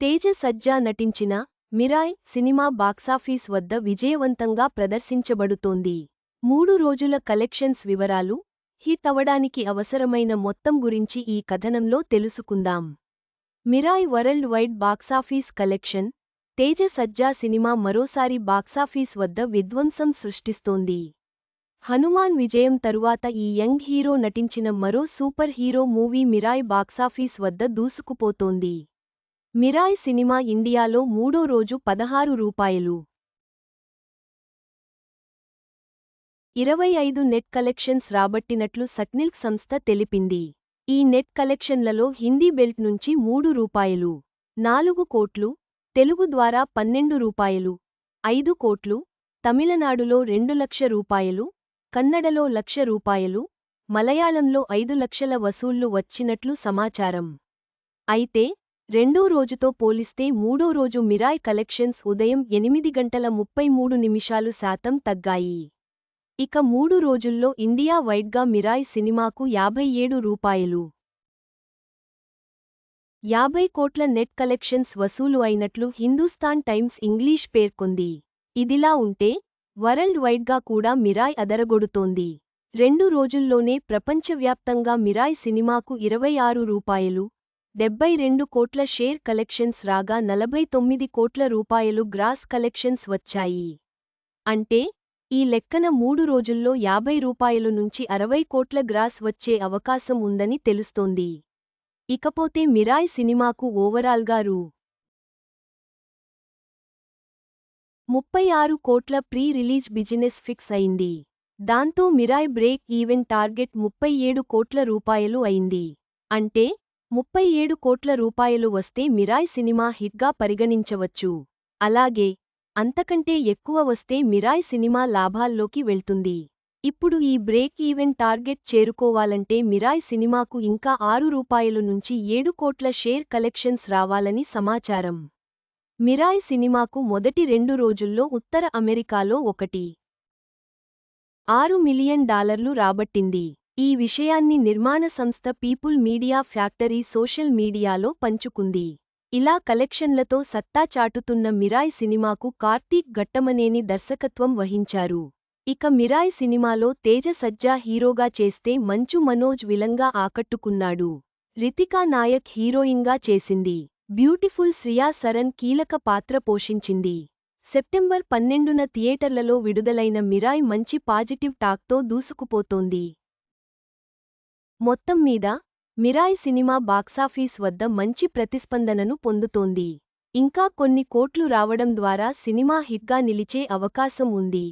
తేజ సజ్జా నటించిన Mirai cinema box office వద్ద విజయవంతంగా ప్రదర్శించబడుతోంది. మూడు రోజుల కలెక్షన్స్ వివరాలు హిట్ అవడానికి అవసరమైన మొత్తం గురించి ఈ కథనంలో తెలుసుకుందాం. Mirai world wide box office collection Teja Sajja cinema మరోసారి బాక్సాఫీస్ వద్ద విధ్వంసం సృష్టిస్తోంది. హనుమాన్ విజయం తరువాత ఈ యంగ్ హీరో నటించిన మరో super hero movie Mirai box office వద్ద దూసుకుపోతోంది. మిరాయ్ సినిమా ఇండియాలో మూడో రోజు పదహారు రూపాయలు. ఇరవై ఐదు నెట్ కలెక్షన్స్ రాబట్టినట్లు సక్నిల్క్ సంస్థ తెలిపింది. ఈ నెట్ కలెక్షన్లలో హిందీ బెల్ట్ నుంచి మూడు రూపాయలు నాలుగు కోట్లు తెలుగు ద్వారా పన్నెండు రూపాయలు ఐదు కోట్లు తమిళనాడులో రెండు లక్ష రూపాయలు కన్నడలో లక్ష రూపాయలు మలయాళంలో ఐదు లక్షల వసూళ్ళు వచ్చినట్లు సమాచారం. అయితే రెండో రోజుతో పోలిస్తే మూడో రోజు మిరాయ్ కలెక్షన్స్ ఉదయం ఎనిమిది గంటల ముప్పై మూడు నిమిషాలు శాతం తగ్గాయి. ఇక మూడు రోజుల్లో ఇండియా వైడ్గా మిరాయ్ సినిమాకు యాభై ఏడు రూపాయలు. యాభై కోట్ల నెట్ కలెక్షన్స్ వసూలు అయినట్లు హిందూస్థాన్ టైమ్స్ ఇంగ్లీష్ పేర్కొంది. ఇదిలా ఉంటే వరల్డ్ వైడ్గా కూడా మిరాయ్ అదరగొడుతోంది. రెండు రోజుల్లోనే ప్రపంచవ్యాప్తంగా మిరాయ్ సినిమాకు ఇరవై ఆరు రూపాయలు డెబ్బై రెండు కోట్ల షేర్ కలెక్షన్స్ రాగా నలభై తొమ్మిది కోట్ల రూపాయలు గ్రాస్ కలెక్షన్స్ వచ్చాయి. అంటే ఈ లెక్కన మూడు రోజుల్లో యాభై రూపాయలు నుంచి అరవై కోట్ల గ్రాస్ వచ్చే అవకాశం ఉందని తెలుస్తోంది. ఇకపోతే మిరాయ్ సినిమాకు ఓవరాల్గా రూ. ముప్పై ఆరు కోట్ల ప్రీ రిలీజ్ బిజినెస్ ఫిక్స్ అయింది. దాంతో మిరాయ్ బ్రేక్ ఈవెన్ టార్గెట్ ముప్పై ఏడు కోట్ల రూపాయలు అయింది. అంటే ముప్పై ఏడు కోట్ల రూపాయలు వస్తే మిరాయ్ సినిమా హిట్గా పరిగణించవచ్చు. అలాగే అంతకంటే ఎక్కువ వస్తే మిరాయ్ సినిమా లాభాల్లోకి వెళ్తుంది. ఇప్పుడు ఈ బ్రేక్ ఈవెన్ టార్గెట్ చేరుకోవాలంటే మిరాయ్ సినిమాకు ఇంకా ఆరు రూపాయలు నుంచి ఏడు కోట్ల షేర్ కలెక్షన్స్ రావాలని సమాచారం. మిరాయ్ సినిమాకు మొదటి రెండు రోజుల్లో ఉత్తర అమెరికాలో ఒకటి. ఆరు మిలియన్ డాలర్లు రాబట్టింది. ఈ విషయాన్ని నిర్మాణ సంస్థ పీపుల్ మీడియా ఫ్యాక్టరీ సోషల్ మీడియాలో పంచుకుంది. ఇలా కలెక్షన్లతో సత్తా చాటుతున్న మిరాయ్ సినిమాకు కార్తీక్ ఘట్టమనేని దర్శకత్వం వహించారు. ఇక మిరాయ్ సినిమాలో తేజ సజ్జా హీరోగా చేస్తే మంచు మనోజ్ విలంగా ఆకట్టుకున్నాడు. రితికా నాయక్ హీరోయిన్గా చేసింది. బ్యూటిఫుల్ శ్రియా సరన్ కీలక పాత్ర పోషించింది. సెప్టెంబర్ పన్నెండున థియేటర్లలో విడుదలైన మిరాయ్ మంచి పాజిటివ్ టాక్తో దూసుకుపోతోంది. మొత్తం మీద మిరాయ్ సినిమా బాక్సాఫీస్ వద్ద మంచి ప్రతిస్పందనను పొందుతోంది. ఇంకా కొన్ని కోట్లు రావడం ద్వారా సినిమా హిట్గా నిలిచే అవకాశం ఉంది.